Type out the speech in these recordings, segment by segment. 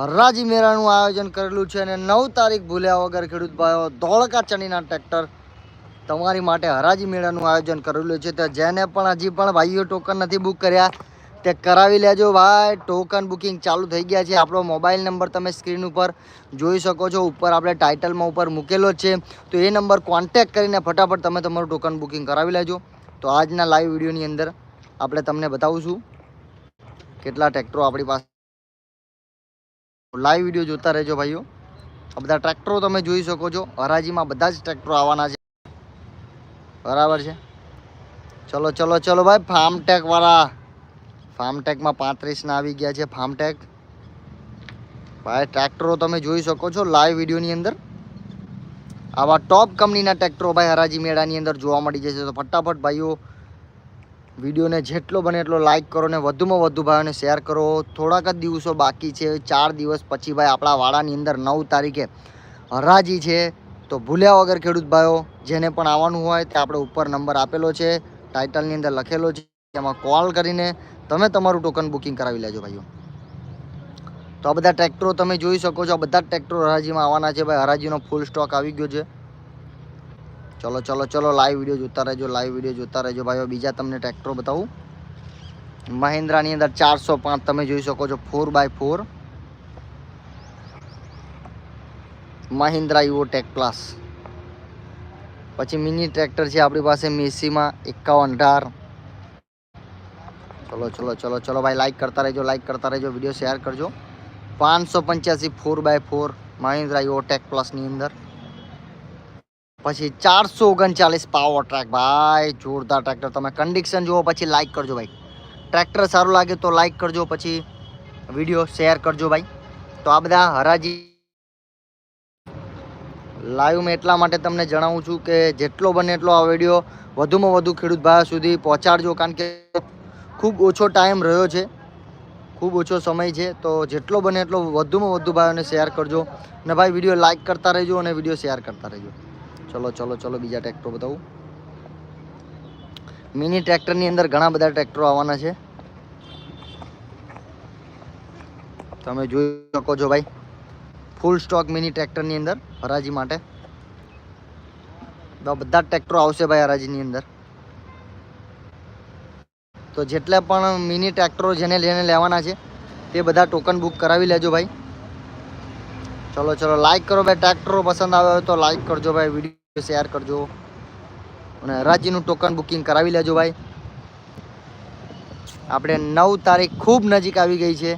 હરાજી મેળાનું આયોજન કરેલું છે અને નવ તારીખ ભૂલ્યા વગર ખેડૂત ભાઈઓ ધોળકા ચણીના ટ્રેક્ટર તમારી માટે હરાજી મેળાનું આયોજન કરેલું છે. તો જેને પણ હજી પણ ભાઈઓ ટોકન નથી બુક કર્યા, તે કરાવી લેજો ભાઈ. ટોકન બુકિંગ ચાલુ થઈ ગયા છે. આપણો મોબાઈલ નંબર તમે સ્ક્રીન ઉપર જોઈ શકો છો. ઉપર આપણે ટાઇટલમાં ઉપર મૂકેલો છે. તો એ નંબર કોન્ટેક્ટ કરીને ફટાફટ તમે તમારું ટોકન બુકિંગ કરાવી લેજો. તો આજના લાઈવ વિડીયોની અંદર આપણે તમને બતાવીશું કેટલા ટ્રેક્ટરો આપણી પાસે લાઈવ વીડિયો જોતા રહેજો ભાઈઓ. આ બધા ટ્રેક્ટરો તમે જોઈ શકો છો. હરાજીમાં બધા જ ટ્રેક્ટરો આવવાના છે. બરાબર છે? ચલો ચલો ચલો ભાઈ ફાર્મટેકવાળા ફાર્મટેકમાં પાંત્રીસના આવી ગયા છે ફાર્મટેક ભાઈ ટ્રેક્ટરો તમે જોઈ શકો છો લાઈવ વિડીયોની અંદર. આવા ટોપ કંપનીના ટ્રેક્ટરો ભાઈ હરાજી મેળાની અંદર જોવા મળી જશે. તો ફટાફટ ભાઈઓ વિડીયોને જેટલો બને એટલો લાઈક કરો ને વધુમાં વધુ ભાઈઓને શેર કરો. થોડાક જ દિવસો બાકી છે. ચાર દિવસ પછી ભાઈ આપણા વાડાની અંદર નવ તારીખે હરાજી છે. તો ભૂલ્યા વગર ખેડૂત ભાઈઓ, જેને પણ આવવાનું હોય તે આપણે ઉપર નંબર આપેલો છે. ટાઇટલની અંદર લખેલો છે. એમાં કોલ કરીને તમે તમારું ટોકન બુકિંગ કરાવી લેજો ભાઈઓ. તો આ બધા ટ્રેક્ટરો તમે જોઈ શકો છો. આ બધા ટ્રેક્ટરો હરાજીમાં આવવાના છે. ભાઈ હરાજીનો ફૂલ સ્ટોક આવી ગયો છે. ચલો ચલો ચલો લાઈવ વીડિયો જોતા રહેજો લાઈવ વીડિયો જોતા રહેજો. ભાઈઓ, બીજા તમને ટ્રેક્ટરો બતાવું. મહિન્દ્રાની અંદર ચારસો પાંચ તમે જોઈ શકો છો four by four Mahindra Yuvo tech plus પછી મિની ટ્રેક્ટર છે આપણી પાસે, મેસીમાં એકાવન અઢાર. ચલો ચલો ચલો ચલો, ભાઈ લાઈક કરતા રહેજો લાઈક કરતા રહેજો વીડિયો શેર કરજો. પાંચસો પંચ્યાસી four by four Mahindra Yuvo tech પ્લસની અંદર. પછી ચારસો ઓગણચાલીસ પાવર ટ્રેક ભાઈ, જોરદાર ટ્રેક્ટર તમે કન્ડિશન જુઓ, પછી લાઈક કરજો ભાઈ. ટ્રેક્ટર સારું લાગે તો લાઈક કરજો, પછી વીડિયો શેર કરજો ભાઈ. તો આ બધા હરાજી. લાઈવ મેં એટલા માટે તમને જણાવું છું કે જેટલો બને એટલો આ વીડિયો વધુમાં વધુ ખેડૂત ભાઈ સુધી પહોંચાડજો, કારણ કે ખૂબ ઓછો ટાઈમ રહ્યો છે. ખૂબ ઓછો સમય છે. તો જેટલો બને એટલો વધુમાં વધુ ભાઈઓને શેર કરજો. અને ભાઈ વીડિયો લાઈક કરતા રહેજો અને વીડિયો શેર કરતા રહેજો. ચલો ચલો ચલો, બીજા ટ્રેક્ટરો બતાવું. મિની ટ્રેક્ટરની અંદર ઘણા બધા ટ્રેક્ટરો આવવાના છે. તમે જોઈ શકો છો ભાઈ ફૂલ સ્ટોક મિની ટ્રેક્ટરની અંદર હરાજી માટે. બધા ટ્રેક્ટરો આવશે ભાઈ હરાજીની અંદર. તો જેટલા પણ મિની ટ્રેક્ટરો જેને લઈને લેવાના છે, તે બધા ટોકન બુક કરાવી લેજો ભાઈ. ચલો ચલો લાઈક કરો ભાઈ. ટ્રેક્ટરો પસંદ આવે તો લાઈક કરજો ભાઈ. વીડિયો શેર કરજો અને હરાજીનું ટોકન બુકિંગ કરાવી લેજો ભાઈ. આપણે નવ તારીખ ખૂબ નજીક આવી ગઈ છે,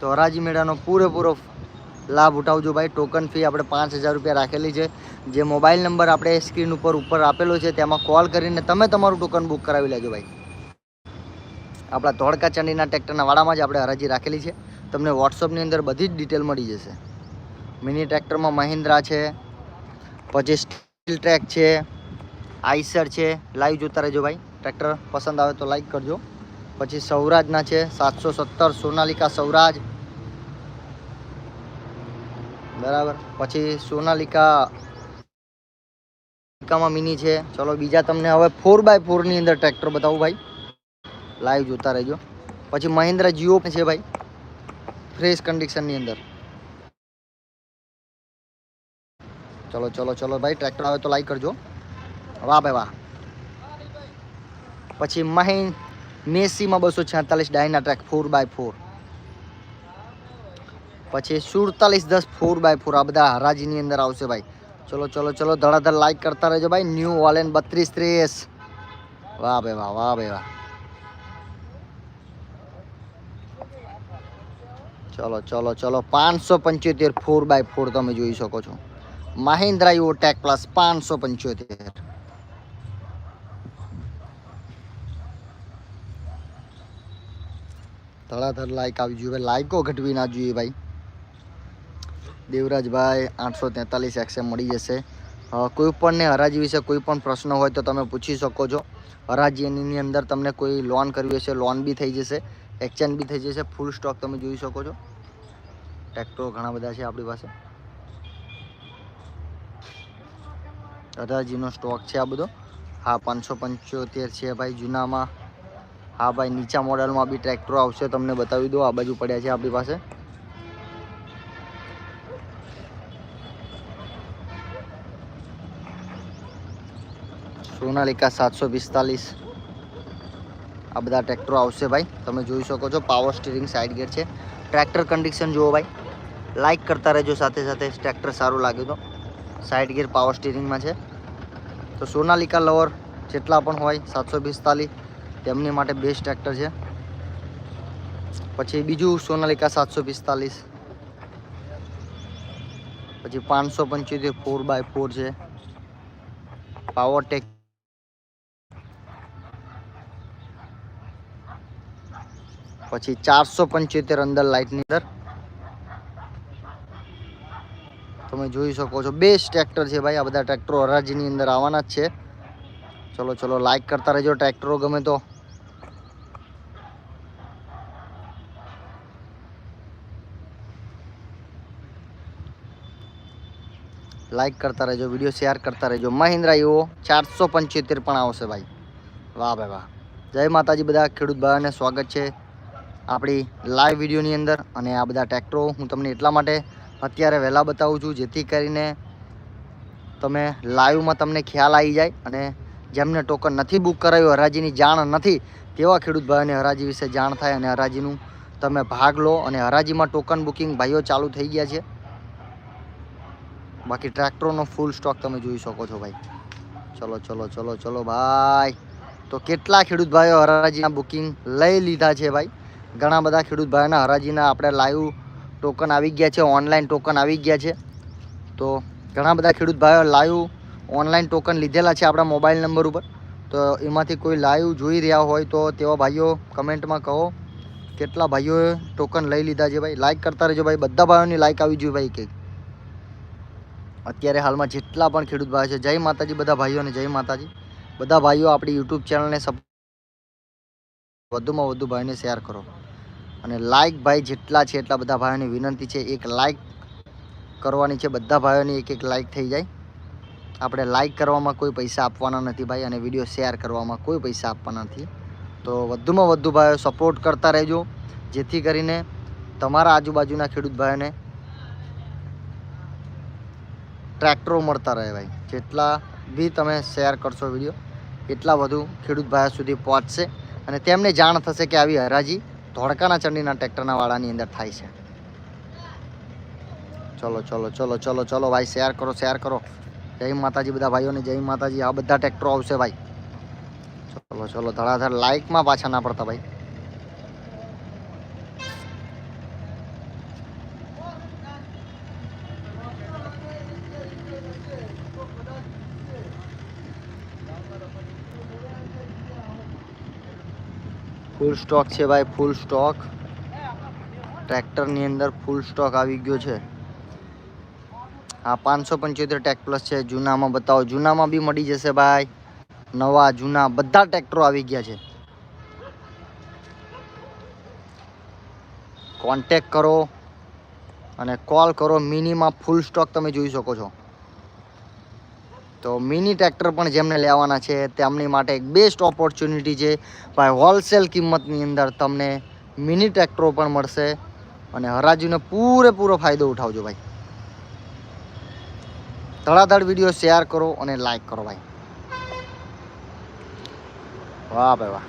તો હરાજી મેળાનો પૂરેપૂરો લાભ ઉઠાવજો ભાઈ. ટોકન ફી આપણે પાંચ હજાર રૂપિયા રાખેલી છે. જે મોબાઈલ નંબર આપણે સ્ક્રીન ઉપર ઉપર આપેલો છે, તેમાં કોલ કરીને તમે તમારું ટોકન બુક કરાવી લેજો ભાઈ. આપણા ધોળકા ચંડીના ટ્રેક્ટરના વાડામાં જ આપણે હરાજી રાખેલી છે. તમને વોટ્સઅપની અંદર બધી જ ડિટેલ મળી જશે. મિની ટ્રેક્ટરમાં મહિન્દ્રા છે સ્ટીલ ટ્રેક છે, આઈસર છે, લાઈવ જોતા રહેજો ભાઈ. ટ્રેક્ટર પસંદ આવે તો લાઈક કરજો. પછી સૌરાજના છે, સાતસો સત્તર સોનાલિકા સૌરાજ. બરાબર. પછી સોનાલિકા સોનાલિકામાં મિની છે. ચલો બીજા તમને હવે ફોર બાય ફોરની અંદર ટ્રેક્ટર બતાવું ભાઈ. લાઈવ જોતા રહેજો. પછી મહિન્દ્રા જીઓ છે ભાઈ. ફ્રેશ કન્ડિશનની અંદર. ચલો ચલો ચલો, ભાઈ ટ્રેક્ટર આવે તો લાઈક કરજો. વાહ, ભાઈ, વાહ. પછી મહિન મેસીમાં બસો છેતાલીસ Dyna track four by four પછી સુડતાલીસ દસ ફોર બાય ફોર આ બધા હરાજીની અંદર આવશે, ભાઈ. ચલો ચલો ચલો, ધડાધડ લાઈક કરતા રહેજો, ભાઈ. ન્યૂ ઓલેન બત્રીસ ત્રીસ. વાહ, ભાઈ, વાહ વાહ, ભાઈ, વાહ. ચલો ચલો ચલો, પાંચસો પંચોતેર ફોર બાય ફોર તમે જોઈ શકો છો. મહિન્દ્રા યુવો ટેક પ્લસ પાંચસો પંચોતેર. ધડાધડ લાઈક આવી જોઈએ લાઈકો ઘટવી ના જોઈએ ભાઈ. દેવરાજભાઈ આઠસો તેતાલીસ એક્સએમ મળી જશે. કોઈપણને કોઈ પણને હરાજી વિશે કોઈ પણ પ્રશ્ન હોય તો તમે પૂછી શકો છો. હરાજીની અંદર તમને કોઈ લોન કરવી હશે લોન બી થઈ જશે એક્સચેન્જ બી થઈ જશે ફૂલ સ્ટોક તમે જોઈ શકો છો. ટ્રેક્ટરો ઘણા બધા છે આપણી પાસે. અઢારજીનો સ્ટોક છે આ બધો. હા, પાંચસો પંચોતેર છે ભાઈ જૂનામાં. હા, ભાઈ નીચા મોડેલમાં બી ટ્રેક્ટરો આવશે, તમને બતાવી દો આ બાજુ પડ્યા છે આપણી પાસે. સોનાલિકા સાતસો પિસ્તાલીસ. આ બધા ટ્રેક્ટરો આવશે ભાઈ. તમે જોઈ શકો છો પાવર સ્ટીરિંગ સાઇડ ગેર છે. ટ્રેક્ટર કન્ડિશન જુઓ ભાઈ. લાઇક કરતા રહેજો સાથે સાથે ટ્રેક્ટર સારું લાગ્યું તો. સાઈડ ગીર પાવર સ્ટીરિંગમાં છે. તો સોનાલિકા લવર જેટલા પણ હોય, સાતસો પિસ્તાલીસ, તેમની માટે બેસ્ટ ટ્રેક્ટર છે. પછી બીજું સોનાલિકા સાતસો પિસ્તાલીસ. પછી પાંચસો પંચોતેર ફોર બાય ફોર છે. પાવર ટેક પછી ચારસો પંચોતેર અંદર લાઇટની અંદર. તમે જોઈ શકો છો. બેસ્ટ ટ્રેક્ટર છે ભાઈ આ બધા ટ્રેક્ટરો હરાજીની અંદર આવવાના જ છે. ચલો ચલો લાઈક કરતા રહેજો ટ્રેક્ટરો ગમે તો. લાઈક કરતા રહેજો વીડિયો શેર કરતા રહેજો. મહિન્દ્રા એવો ચારસો પંચોતેર પણ આવશે ભાઈ. વાહ ભાઈ, વાહ. જય માતાજી બધા, ખેડૂત ભાઈઓને સ્વાગત છે આપણી લાઈવ વિડીયોની અંદર. અને આ બધા ટ્રેક્ટરો હું તમને એટલા માટે અત્યારે વહેલા બતાવું છું, જેથી કરીને તમે લાઈવમાં તમને ખ્યાલ આવી જાય અને જેમને ટોકન નથી બુક કરાવ્યું હરાજીની જાણ નથી તેવા ખેડૂત ભાઈઓને હરાજી વિશે જાણ થાય અને હરાજીનું તમે ભાગ લો અને હરાજીમાં ટોકન બુકિંગ ભાઈઓ ચાલુ થઈ ગયા છે. બાકી ટ્રેક્ટરોનો ફૂલ સ્ટોક તમે જોઈ શકો છો ભાઈ. ચલો ચલો ચલો ચલો, ભાઈ. તો કેટલા ખેડૂત ભાઈઓ હરાજીના બુકિંગ લઈ લીધા છે ભાઈ? ઘણા બધા ખેડૂત ભાઈઓના હરાજીના આપણે લાઈવ ટોકન આવી ગયા છે ઓનલાઈન ટોકન આવી ગયા છે. તો ઘણા બધા ખેડૂત ભાઈઓ લાઈવ ઓનલાઈન ટોકન લીધેલા છે આપણા મોબાઈલ નંબર ઉપર. તો એમાંથી કોઈ લાઈવ જોઈ રહ્યા હોય તો તેવા ભાઈઓ કમેન્ટમાં કહો, કેટલા ભાઈઓએ ટોકન લઈ લીધા છે ભાઈ? લાઈક કરતા રહેજો ભાઈ, બધા ભાઈઓની લાઈક આવી જોઈએ ભાઈ કંઈક. અત્યારે હાલમાં જેટલા પણ ખેડૂત ભાઈઓ છે, જય માતાજી બધા ભાઈઓને, જય માતાજી. બધા ભાઈઓ આપણી યુટ્યુબ ચેનલને સપ વધુમાં વધુ ભાઈને શેર કરો. અને લાઈક ભાઈ જેટલા છે એટલા બધા ભાઈઓની વિનંતી છે. એક લાઈક કરવાની છે બધા ભાઈઓની, એક એક લાઈક થઈ જાય. આપણે લાઈક કરવામાં કોઈ પૈસા આપવાના નથી ભાઈ અને વીડિયો શેર કરવામાં કોઈ પૈસા આપવાના નથી. તો વધુમાં વધુ ભાઈઓ સપોર્ટ કરતા રહેજો. જેથી કરીને તમારા આજુબાજુના ખેડૂત ભાઈઓને ટ્રેક્ટરો મળતા રહે ભાઈ. જેટલા બી તમે શેર કરશો વીડિયો એટલા વધુ ખેડૂત ભાઈઓ સુધી પહોંચશે. અને તેમને જાણ થશે કે આવી હરાજી ધોળકાના ચંડીના ટ્રેક્ટરના વાળાની અંદર થાય છે. ચલો ચલો ચલો ચલો ચલો, ભાઈ, શેર કરો શેર કરો. જય માતાજી બધા ભાઈઓને, જય માતાજી. આ બધા ટ્રેક્ટરો આવશે, ભાઈ. ચલો ચલો, ધડાધડ લાઈકમાં પાછા ના પડતા, ભાઈ. ફૂલ સ્ટોક છે ભાઈ, ફૂલ સ્ટોક. ટ્રેક્ટરની અંદર ફૂલ સ્ટોક આવી ગયો છે. આ પાંચસો પંચોતેર ટેક પ્લસ છે, જૂનામાં બતાવો. જૂનામાં બી મળી જશે ભાઈ. નવા, જૂના, બધા ટ્રેક્ટરો આવી ગયા છે. કોન્ટેક કરો અને કોલ કરો. મિનીમાં ફૂલ સ્ટોક તમે જોઈ શકો છો. તો મિની ટ્રેક્ટર પણ જેમને લેવાના છે, તેમની માટે એક બેસ્ટ ઓપોર્ચ્યુનિટી છે. ભાઈ હોલસેલ કિંમતની અંદર તમને મિની ટ્રેક્ટરો પણ મળશે અને હરાજીનો પૂરેપૂરો ફાયદો ઉઠાવજો ભાઈ. ધડાધડ વીડિયો શેર કરો અને લાઈક કરો ભાઈ. વાહ ભાઈ વાહ.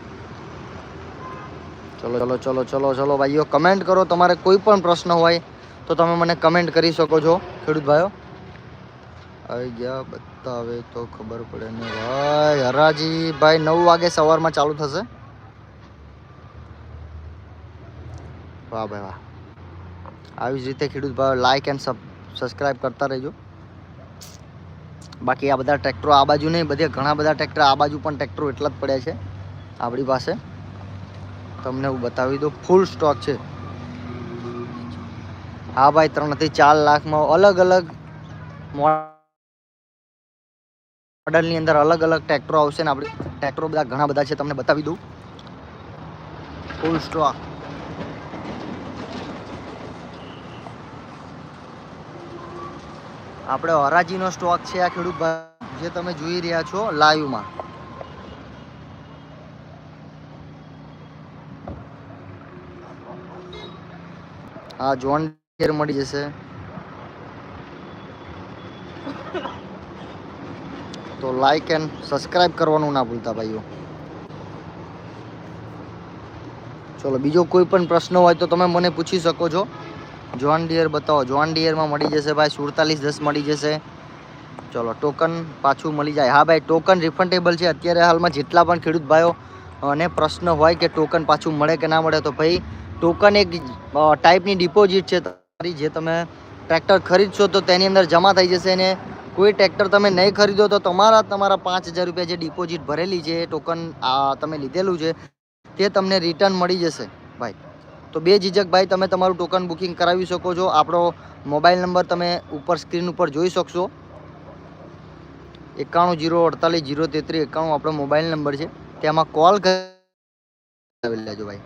ચલો ચલો ચલો ચલો ચલો ભાઈઓ કમેન્ટ કરો. તમારે કોઈ પણ પ્રશ્ન હોય તો તમે મને કમેન્ટ કરી શકો છો, ખેડૂત ભાઈઓ. આવી ગયા બતાવે તો ખબર પડે ને ભાઈ હરાજી ભાઈ નવ વાગે સવારમાં ચાલુ થશે. વાહ ભાઈ વાહ. આવી જ રીતે ખેડૂત ભાઈ લાઈક એન્ડ સબસ્ક્રાઈબ કરતા રહેજો. બાકી આ બધા ટ્રેક્ટરો આ બાજુ નહીં, બધે ઘણા બધા ટ્રેક્ટર આ બાજુ પણ ટ્રેક્ટરો એટલા જ પડ્યા છે, આપણી પાસે. તમને હું બતાવી દઉં ફૂલ સ્ટોક છે. હા ભાઈ, ત્રણથી ચાર લાખમાં અલગ અલગ મોડલની અંદર અલગ અલગ ટ્રેક્ટરો આવશે ને આપણે ટ્રેક્ટરો બધા ઘણા બધા છે, તમને બતાવી દઉં. ફૂલ સ્ટોક આપણે હરાજીનો સ્ટોક છે આ ખેડૂત ભાઈ, જે તમે જોઈ રહ્યા છો લાઈવમાં હા જોન મળી જશે. તો લાઈક એન્ડ સબસ્ક્રાઈબ કરવાનું ના ભૂલતા ભાઈઓ. ચલો, બીજો કોઈ પણ પ્રશ્ન હોય તો તમે મને પૂછી શકો છો. જોન ડિયર બતાવો. જોન ડિયરમાં મળી જશે ભાઈ સુડતાલીસ દસ મળી જશે. ચલો ટોકન પાછું મળી જાય. હા ભાઈ ટોકન રિફંડેબલ છે. અત્યારે હાલમાં જેટલા પણ ખેડૂત ભાઈઓ અને પ્રશ્ન હોય કે ટોકન પાછું મળે કે ના મળે, તો ભાઈ ટોકન એક ટાઈપની ડિપોઝિટ છે. તમારી જે તમે ટ્રેક્ટર ખરીદશો તો તેની અંદર જમા થઈ જશે અને કોઈ ટ્રેક્ટર તમે નહીં ખરીદો તો તમારા તમારા પાંચ હજાર રૂપિયા જે ડિપોઝિટ ભરેલી છે એ ટોકન તમે લીધેલું છે, તે તમને રિટર્ન મળી જશે, ભાઈ. તો બે ઝીઝક ભાઈ, તમે તમારું ટોકન બુકિંગ કરાવી શકો છો. આપણો મોબાઈલ નંબર તમે ઉપર સ્ક્રીન ઉપર જોઈ શકશો. એકાણું જીરો અડતાલીસ જીરો તેત્રીસ એકાણું આપણો મોબાઈલ નંબર છે. તેમાં કોલ કરી લેજો ભાઈ.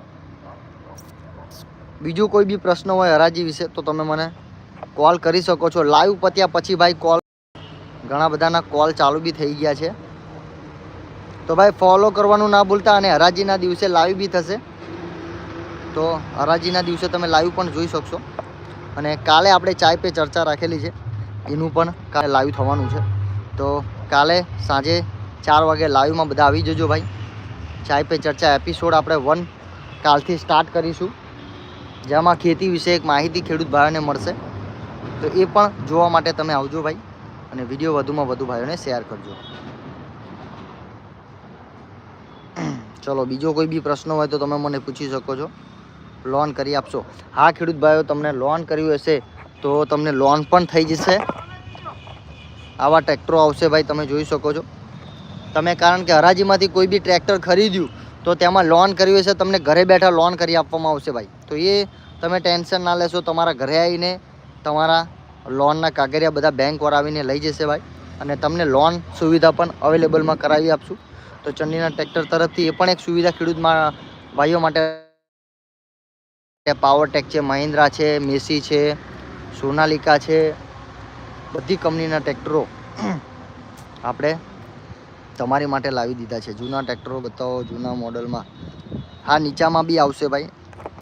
બીજું કોઈ બી પ્રશ્ન હોય હરાજી વિશે તો તમે મને કોલ કરી શકો છો. લાઈવ પત્યા પછી ભાઈ કોલ ઘણા બધાના કોલ ચાલુ બી થઈ ગયા છે. તો ભાઈ ફોલો કરવાનું ના ભૂલતા અને હરાજીના દિવસે લાઈવ બી થશે. તો હરાજીના દિવસે તમે લાઈવ પણ જોઈ શકશો. અને કાલે આપણે ચાય પે ચર્ચા રાખેલી છે. એનું પણ કાલે લાઈવ થવાનું છે. તો કાલે સાંજે ચાર વાગે લાઈવમાં બધા આવી જજો ભાઈ. ચાય પે ચર્ચા એપિસોડ આપણે વન કાલથી સ્ટાર્ટ કરીશું. જેમાં ખેતી વિશે એક માહિતી ખેડૂત ભાઈઓને મળશે. તો એ પણ જોવા માટે તમે આવજો ભાઈ. અને વીડિયો વધુમાં વધુ ભાઈઓને શેર કરજો. ચલો, બીજો કોઈ બી પ્રશ્ન હોય તો તમે મને પૂછી શકો છો. લોન કરી આપશો. હા, ખેડૂત ભાઈઓ, તમને લોન કર્યું હશે તો તમને લોન પણ થઈ જશે. આવા ટ્રેક્ટરો આવશે ભાઈ, તમે જોઈ શકો છો. તમે કારણ કે હરાજીમાંથી કોઈ બી ટ્રેક્ટર ખરીદ્યું તો તેમાં લોન કર્યું હશે, તમને ઘરે બેઠા લોન કરી આપવામાં આવશે ભાઈ. તો એ તમે ટેન્શન ના લેશો, તમારા ઘરે આવીને તમારા લોનના કાગરિયા બધા બેંકવાળા આવીને લઈ જશે ભાઈ. અને તમને લોન સુવિધા પણ અવેલેબલમાં કરાવી આપશું. તો ચંડીના ટ્રેક્ટર તરફથી એ પણ એક સુવિધા ખેડૂતમાં ભાઈઓ માટે પાવરટેક છે, મહિન્દ્રા છે, મેસી છે, સોનાલિકા છે. બધી કંપનીના ટ્રેક્ટરો આપણે તમારી માટે લાવી દીધા છે. જૂના ટ્રેક્ટરો બતાવો, જૂના મોડલમાં. હા, નીચામાં બી આવશે ભાઈ.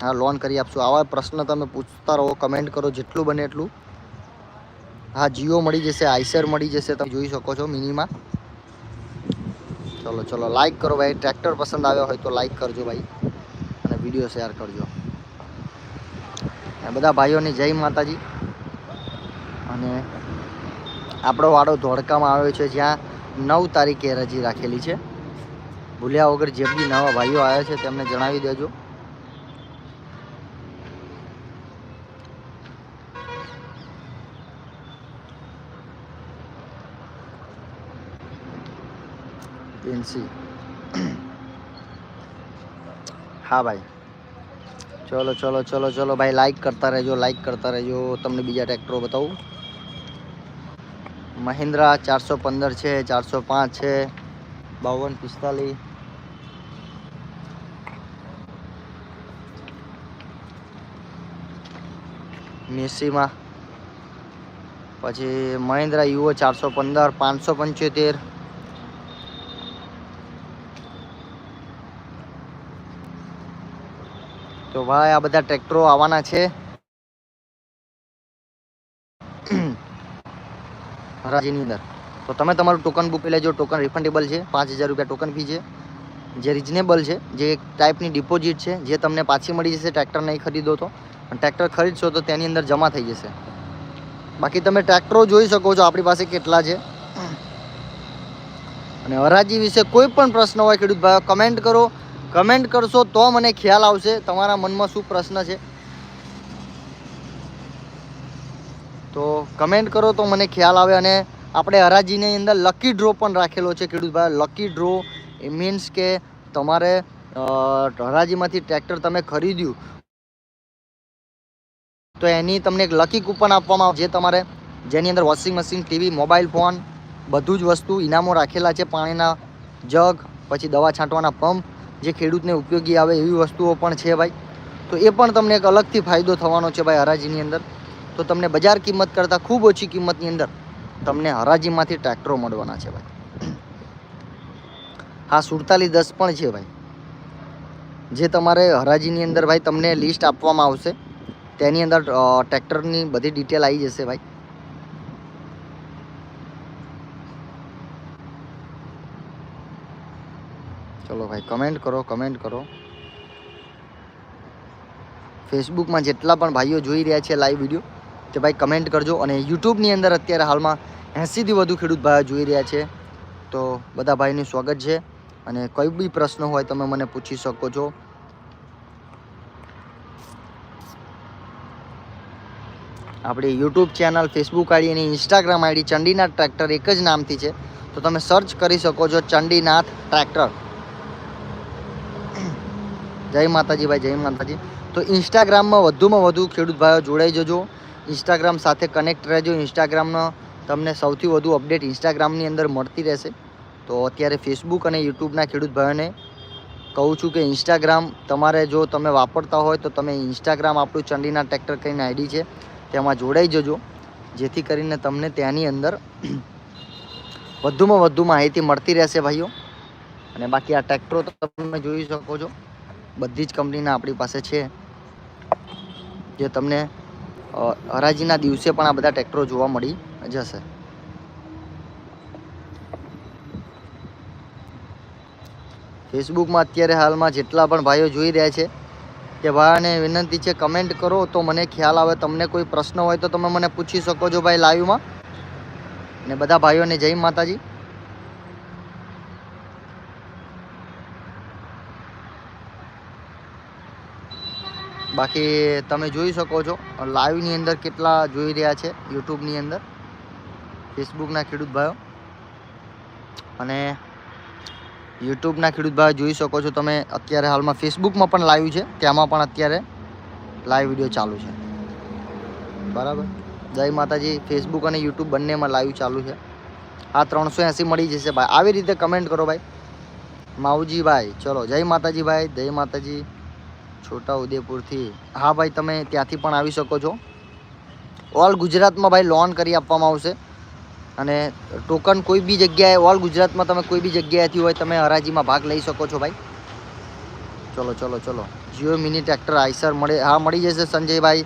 હા, લોન કરી આપશું. આવા પ્રશ્ન તમે પૂછતા રહો કમેન્ટ કરો, જેટલું બને એટલું. હા, જીઓ મળી જશે, આઈસર મળી જશે, તમે જોઈ શકો છો મિનિમાં. ચલો ચલો લાઈક કરો ભાઈ. ટ્રેક્ટર પસંદ આવ્યો હોય તો લાઈક કરજો ભાઈ. અને વીડિયો શેર કરજો. બધા ભાઈઓને જય માતાજી. અને આપણો વાડો ધોળકામાં આવ્યો છે જ્યાં નવ તારીખે રજી રાખેલી છે. ભૂલ્યા વગર જે બી નવા ભાઈઓ આવ્યા છે તેમને જણાવી દેજો. એનસી હા ભાઈ. ચલો ચલો ચલો ચલો ભાઈ લાઈક કરતા રહેજો લાઈક કરતા રહેજો. તમને બીજા ટ્રેક્ટરો બતાવું. મહિન્દ્રા ચારસો પંદર છે, ચારસો પાંચ છે, બાવન પિસ્તાલીસ. મેસીમાં. પછી મહિન્દ્રા યુઓ ચારસો પંદર, પાંચસો પંચોતેર. તો ભાઈ, આ બધા ટ્રેક્ટરો આવવાના છે. હરાજીની અંદર. તો તમે તમારું ટોકન બુક લેજો. ટોકન રિફંડેબલ છે. પાંચ હજાર રૂપિયા ટોકન ફી છે. જે રિઝનેબલ છે, જે એક ટાઈપની ડિપોઝિટ છે, જે તમને પાછી મળી જશે ટ્રેક્ટર નહીં ખરીદો તો. પણ ટ્રેક્ટર ખરીદશો તો તેની અંદર જમા થઈ જશે. બાકી તમે ટ્રેક્ટરો જોઈ શકો છો, આપણી પાસે કેટલા છે. અને હરાજી વિશે કોઈ પણ પ્રશ્ન હોય, ખેડૂત ભાઈ કમેન્ટ કરો. કમેન્ટ કરશો તો મને ખ્યાલ આવશે. તમારા મનમાં શું પ્રશ્ન છે? તો કમેન્ટ કરો તો મને ખ્યાલ આવે અને આપણે હરાજીની અંદર લકી ડ્રો પણ રાખેલો છે ખેડૂત ભાઈ. લકી ડ્રો એ મીન્સ કે તમારે હરાજીમાંથી ટ્રેક્ટર તમે ખરીદ્યું. તો એની તમને એક લકી કૂપન આપવામાં આવશે. જે તમારે, જેની અંદર washing machine TV mobile phone બધું જ વસ્તુ ઇનામો રાખેલા છે. પાણીના જગ, પછી દવા છાંટવાના પંપ જે ખેડૂતને ઉપયોગી આવે એવી વસ્તુઓ પણ છે ભાઈ. તો એ પણ તમને એક અલગથી ફાયદો થવાનો છે ભાઈ હરાજીની અંદર. તો તમને બજાર કિંમત કરતાં ખૂબ ઓછી કિંમતની અંદર તમને હરાજીમાંથી ટ્રેક્ટરો મળવાના છે ભાઈ. હા, સુડતાલીસ દસ પણ છે ભાઈ. જે તમારે હરાજીની અંદર ભાઈ તમને લિસ્ટ આપવામાં આવશે. તેની અંદર ટ્રેક્ટરની બધી ડિટેલ આવી જશે ભાઈ. ચલો ભાઈ કમેન્ટ કરો કમેન્ટ કરો. ફેસબુકમાં જેટલા પણ ભાઈઓ જોઈ રહ્યા છે લાઈવ વીડિયો તે ભાઈ કમેન્ટ કરજો. અને યુટ્યુબની અંદર અત્યારે હાલમાં એંસીથી વધુ ખેડૂત ભાઈઓ જોઈ રહ્યા છે. તો બધા ભાઈનું સ્વાગત છે. અને કોઈ બી પ્રશ્ન હોય તમે મને પૂછી શકો છો. આપણી યુટ્યુબ ચેનલ ફેસબુક આઈડી અને ઇન્સ્ટાગ્રામ આઈડી ચંડીનાથ ટ્રેક્ટર એક જ નામથી છે. તો તમે સર્ચ કરી શકો છો ચંડીનાથ ટ્રેક્ટર જય માતાજી ભાઈ, જય માતાજી. તો ઇન્સ્ટાગ્રામમાં વધુમાં વધુ ખેડૂત ભાઈઓ જોડાઈ જજો. ઇન્સ્ટાગ્રામ સાથે કનેક્ટ રહેજો. ઇન્સ્ટાગ્રામનો તમને સૌથી વધુ અપડેટ ઇન્સ્ટાગ્રામની અંદર મળતી રહેશે. તો અત્યારે ફેસબુક અને યુટ્યુબના ખેડૂત ભાઈઓને કહું છું કે ઇન્સ્ટાગ્રામ તમારે જો તમે વાપરતા હોય તો તમે ઇન્સ્ટાગ્રામ આપણું ચંડીના ટ્રેક્ટર કરીને આઈડી છે, તેમાં જોડાઈ જજો. જેથી કરીને તમને ત્યાંની અંદર વધુમાં વધુ માહિતી મળતી રહેશે ભાઈઓ. અને બાકી આ ટ્રેક્ટરો તમે જોઈ શકો છો. બધી જ કંપનીના આપણી પાસે છે. જે તમને હરાજીના દિવસે પણ આ બધા ટ્રેક્ટરો જોવા મળી જશે. ફેસબુકમાં અત્યારે હાલમાં જેટલા પણ ભાઈઓ જોઈ રહ્યા છે કે ભાઈને વિનંતી છે, કમેન્ટ કરો તો મને ખ્યાલ આવે, તમને કોઈ પ્રશ્ન હોય તો તમે મને પૂછી શકો છો ભાઈ લાઈવમાં ને બધા ભાઈઓને જય માતાજી. બાકી તમે જોઈ શકો છો, લાઈવની અંદર કેટલા જોઈ રહ્યા છે, યુટ્યુબની અંદર. ફેસબુકના ખેડૂત ભાઈઓ. અને યુટ્યુબના ખેડૂત ભાઈઓ જોઈ શકો છો તમે, અત્યારે હાલમાં ફેસબુકમાં પણ લાઈવ છે તેમાં પણ અત્યારે લાઈવ વીડિયો ચાલુ છે. બરાબર? જય માતાજી, ફેસબુક અને યુટ્યુબ બંનેમાં લાઈવ ચાલુ છે. આ ત્રણસો એંસી મળી જશે ભાઈ. આવી રીતે કમેન્ટ કરો ભાઈ. માઉજીભાઈ ચલો, જય માતાજી ભાઈ, જય માતાજી. છોટા ઉદેપુરથી. હા ભાઈ, તમે ત્યાંથી પણ આવી શકો છો. ઓલ ગુજરાતમાં ભાઈ લોન કરી આપવામાં આવશે. અને ટોકન કોઈ બી જગ્યાએ, ઓલ ગુજરાતમાં તમે કોઈ બી જગ્યાએથી હોય, તમે હરાજીમાં ભાગ લઈ શકો છો ભાઈ. ચલો ચલો ચલો. જીઓ મિની ટ્રેક્ટર આઈસર મળે, હા, મળી જશે સંજયભાઈ.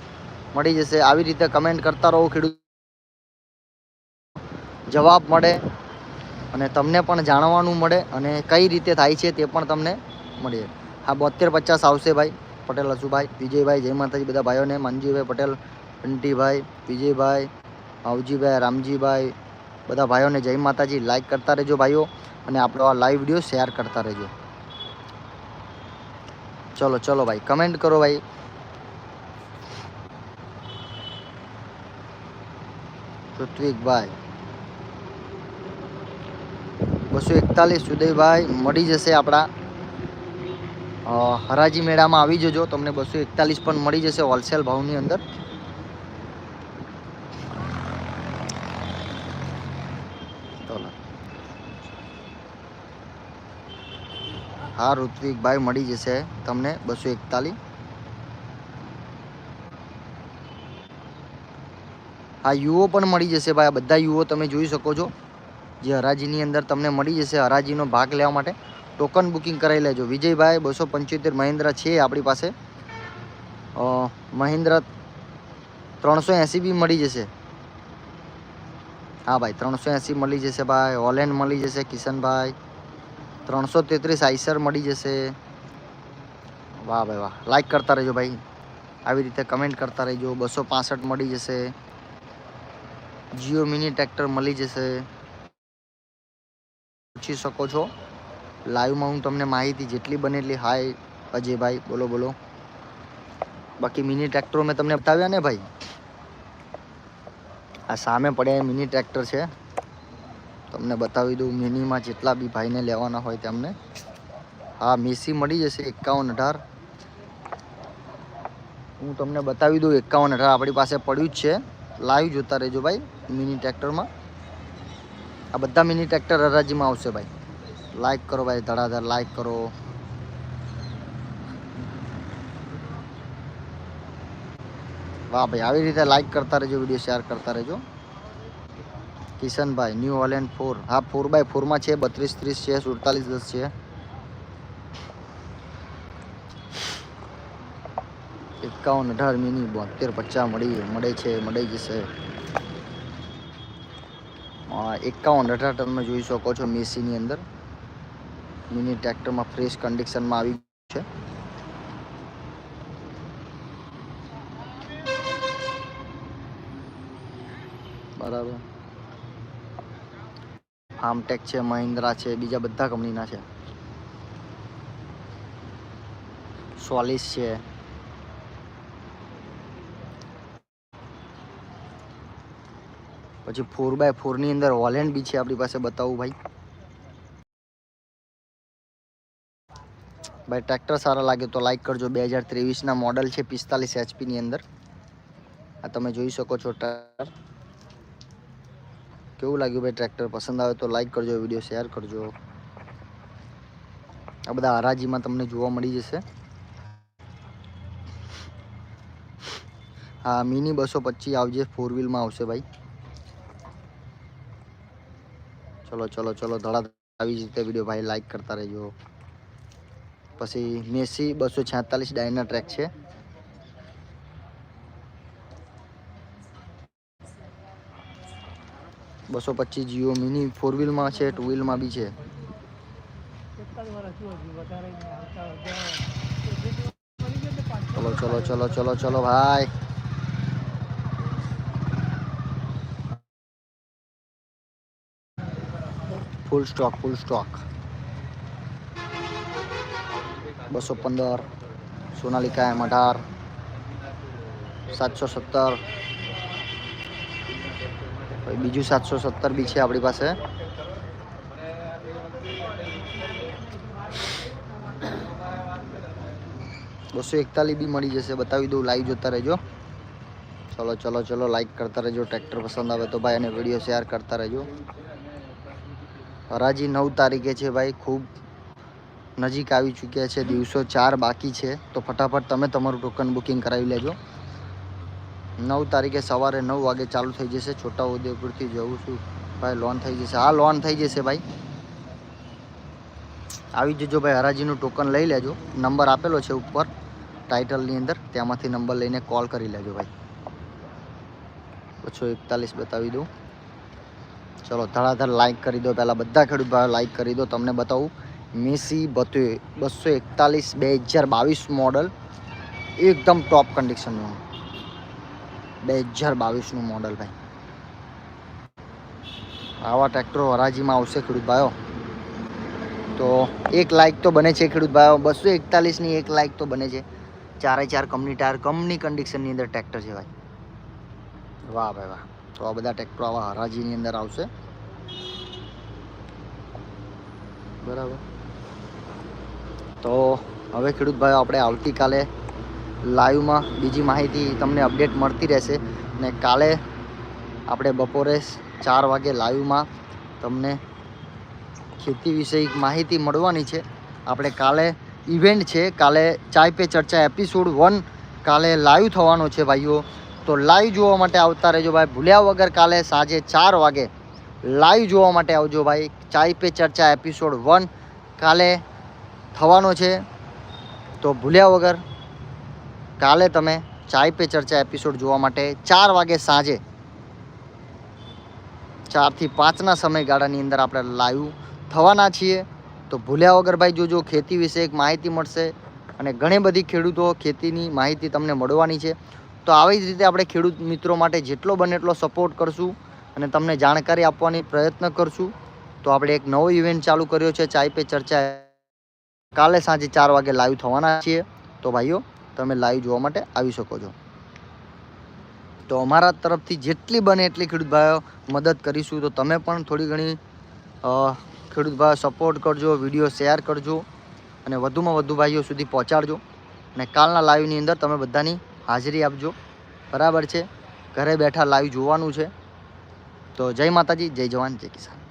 મળી જશે. આવી રીતે કમેન્ટ કરતા રહો ખેડૂત. જવાબ મળે અને તમને પણ જાણવાનું મળે અને કઈ રીતે થાય છે તે પણ તમને મળે. હા, બોતેર પચાસ આવશે ભાઈ. પટેલ હસુભાઈ વિજયભાઈ, જય માતાજી, બધા ભાઈઓને, માનજીભાઈ પટેલ અંટીભાઈ વિજયભાઈ, માવજીભાઈ, રામજીભાઈ, બધા ભાઈઓને જય માતાજી. લાઈક કરતા રહેજો ભાઈઓ અને આપણો આ લાઈવ વીડિયો શેર કરતા રહેજો. ચલો ચલો ભાઈ કમેન્ટ કરો ભાઈ. ઋત્વિકભાઈ. બસો એકતાલીસ સુદયભાઈ મળી જશે આપણા હરાજી મેળામાં આવી જજો. તમને બસો એકતાલીસ પણ મળી જશે હોલસેલ ભાવની અંદર. હા, ઋત્વિકભાઈ, મળી જશે તમને બસો એકતાલીસ. હા, યુઓ પણ મળી જશે ભાઈ. આ બધા યુઓ તમે જોઈ શકો છો. જે હરાજીની અંદર તમને મળી જશે હરાજીનો ભાગ લેવા માટે. ટોકન બુકિંગ કરાવી લેજો. વિજયભાઈ બસો પંચોતેર મહિન્દ્રા છે આપણી પાસે. અ, મહિન્દ્રા ત્રણસો એંસી બી મળી જશે. હા ભાઈ ત્રણસો એંસી મળી જશે ભાઈ. હોલેન્ડ મળી જશે કિશનભાઈ. ત્રણસો તેત્રીસ આઈસર મળી જશે. વાહ ભાઈ વાહ. લાઈક કરતા રહેજો ભાઈ. આવી રીતે કમેન્ટ કરતા રહેજો. બસો પાસઠ મળી જશે. જીઓ મિની ટ્રેક્ટર મળી જશે. પૂછી શકો છો. લાઈવમાં હું તમને માહિતી જેટલી બને એટલી હાય. અજયભાઈ, બોલો બોલો. બાકી મિની ટ્રેક્ટરો મેં તમને બતાવ્યા ને ભાઈ? આ સામે પડ્યા મિની ટ્રેક્ટર છે. તમને બતાવી દઉં, મિનીમાં જેટલા બી ભાઈને લેવાના હોય તેમને. હા, મેસી મળી જશે એકાવન અઢાર. હું તમને બતાવી દઉં, એકાવન અઢાર આપણી પાસે પડ્યું જ છે. લાઈવ જોતા રહેજો ભાઈ, મિની ટ્રેક્ટરમાં. આ બધા મિની ટ્રેક્ટર હરાજીમાં આવશે ભાઈ. લાઈક કરો ભાઈ, ધડાધડ લાઈક કરો. વાહ ભાઈ, આવી રીતે લાઈક કરતા રહેજો વીડિયો શેર કરતા રહેજો. કિશનભાઈ ન્યૂ હોલેન્ડ ફોર હા ફોર બાય ફોરમાં છે, બત્રીસ ત્રીસ છે, સુડતાલીસ દસ છે. એકાવન અઢાર મિની, બોતેર પચાસ મળી, મળે છે, મળી જશે. એકાવન અઢાર તમે જોઈ શકો છો, મેસીની અંદર. મિની ટ્રેક્ટરમાં ફ્રેશ કન્ડિશનમાં આવી ગયું છે. બરાબર. ફાર્મટેક છે, મહિન્દ્રા છે, બીજા બધા કંપનીના છે. સોલિસ છે. પછી ફોર બાય ફોરની અંદર હોલેન્ડ બી છે આપણી પાસે, બતાવું ભાઈ. ભાઈ ટ્રેક્ટર સારા લાગે તો લાઈક કરજો. બે હજાર ત્રેવીસના મોડલ છે પિસ્તાલીસ એચપીની અંદર. આ તમે જોઈ શકો છો ટ્રેક્ટર કેવું લાગ્યું ભાઈ ટ્રેક્ટર પસંદ આવે તો લાઈક કરજો વીડિયો શેર કરજો. આ બધા હરાજીમાં તમને જોવા મળી જશે. હા મિની બસો પચીસ આવજે ફોર વ્હીલમાં આવશે ભાઈ. ચલો ચલો ચલો ધડા આવી જ રીતે વીડિયો ભાઈ લાઈક કરતા રહેજો. પછી મેસી બસો છેતાલીસ ડાયના ટ્રેક છે. બસો પચીસ જીઓ મિની ફોર વ્હીલમાં છે ટુ વ્હીલમાં બી છે. ચલો ચલો ચલો ચલો ચલો, ભાઈ. ફૂલ સ્ટોક ફૂલ સ્ટોક બસો પંદર, સોનાલિકા એમ અઢાર, સાતસો સત્તર. બીજું સાતસો સત્તર બી છે આપણી પાસે. બસો એકતાલીસ બી મળી જશે, બતાવી દઉં લાઈવ જોતા રહેજો. ચલો ચલો ચલો લાઈક કરતા રહેજો ટ્રેક્ટર પસંદ આવે તો ભાઈ અને વીડિયો શેર કરતા રહેજો. હરાજી નવ તારીખે છે ભાઈ, ખૂબ નજીક આવી ચૂક્યા છે, દિવસો ચાર બાકી છે, તો ફટાફટ તમે તમારું ટોકન બુકિંગ કરાવી લેજો. નવ તારીખે સવારે નવ વાગે ચાલુ થઈ જશે છોટા ઉદેપુરથી જવું છું. ભાઈ, લોન થઈ જશે. હા, લોન થઈ જશે ભાઈ. આવી જજો ભાઈ, હરાજીનું ટોકન લઈ લેજો. નંબર આપેલો છે ઉપર ટાઇટલની અંદર, ત્યાંમાંથી નંબર લઈને કોલ કરી લેજો ભાઈ. ઓછો એકતાલીસ બતાવી દઉં. ચલો, ધડાધડ લાઇક કરી દો. પહેલાં બધા ખેડૂત ભાઈ લાઇક કરી દો. તમને બતાવું. મેસી બતો બસો એકતાલીસ બે હજાર બાવીસ મોડલ એકદમ ટોપ કન્ડિશનનું બે હજાર બાવીસનું મોડલ ભાઈ. આવા ટ્રેક્ટરો હરાજીમાં આવશે ખેડૂત ભાઈઓ. તો એક લાઇક તો બને છે ખેડૂત ભાઈઓ. બસો એકતાલીસની એક લાઇક તો બને છે. ચારે ચાર કંપની ટાયર કંપની કન્ડિશનની અંદર ટ્રેક્ટર છે ભાઈ. વાહ ભાઈ વાહ. તો આ બધા ટ્રેક્ટરો આવા હરાજીની અંદર આવશે. બરાબર. તો હવે ખેડૂત ભાઈઓ, આપણે આવતીકાલે લાઈવમાં બીજી માહિતી તમને અપડેટ મળતી રહેશે ને કાલે આપણે બપોરે ચાર વાગે લાઈવમાં તમને ખેતી વિષયક માહિતી મળવાની છે. આપણે કાલે ઇવેન્ટ છે, કાલે ચાય પે ચર્ચા એપિસોડ વન કાલે લાઈવ થવાનો છે ભાઈઓ. તો લાઈવ જોવા માટે આવતા રહેજો ભાઈ. ભૂલ્યા વગર કાલે સાંજે ચાર વાગે લાઈવ જોવા માટે આવજો ભાઈ. ચાય પે ચર્ચા એપિસોડ વન કાલે થવાનો છે. તો ભૂલ્યા વગર કાલે તમે ચાય પે ચર્ચા એપિસોડ જોવા માટે ચાર વાગે સાંજે ચારથી પાંચના સમયગાળાની અંદર આપણે લાઈવ થવાના છીએ. તો ભૂલ્યા વગર ભાઈ જોજો, ખેતી વિશે એક માહિતી મળશે અને ઘણી બધી ખેડૂતો ખેતીની માહિતી તમને મળવાની છે. તો આવી જ રીતે આપણે ખેડૂત મિત્રો માટે જેટલો બને એટલો સપોર્ટ કરશું અને તમને જાણકારી આપવાની પ્રયત્ન કરશું. તો આપણે એક નવો ઇવેન્ટ ચાલુ કર્યો છે, ચાય પે ચર્ચા કાલે સાંજે ચાર વાગે લાઈવ થવાના છીએ. તો ભાઈઓ, તમે લાઈવ જોવા માટે આવી શકો છો. તો અમારા તરફથી જેટલી બને એટલી ખેડૂત ભાઈઓ મદદ કરીશું. તો તમે પણ થોડી ઘણી ખેડૂત ભાઈઓ સપોર્ટ કરજો વીડિયો શેર કરજો અને વધુમાં વધુ ભાઈઓ સુધી પહોંચાડજો. અને કાલના લાઈવની અંદર તમે બધાની હાજરી આપજો. બરાબર છે? ઘરે બેઠા લાઈવ જોવાનું છે. તો જય માતાજી, જય જવાન, જય કિસાન.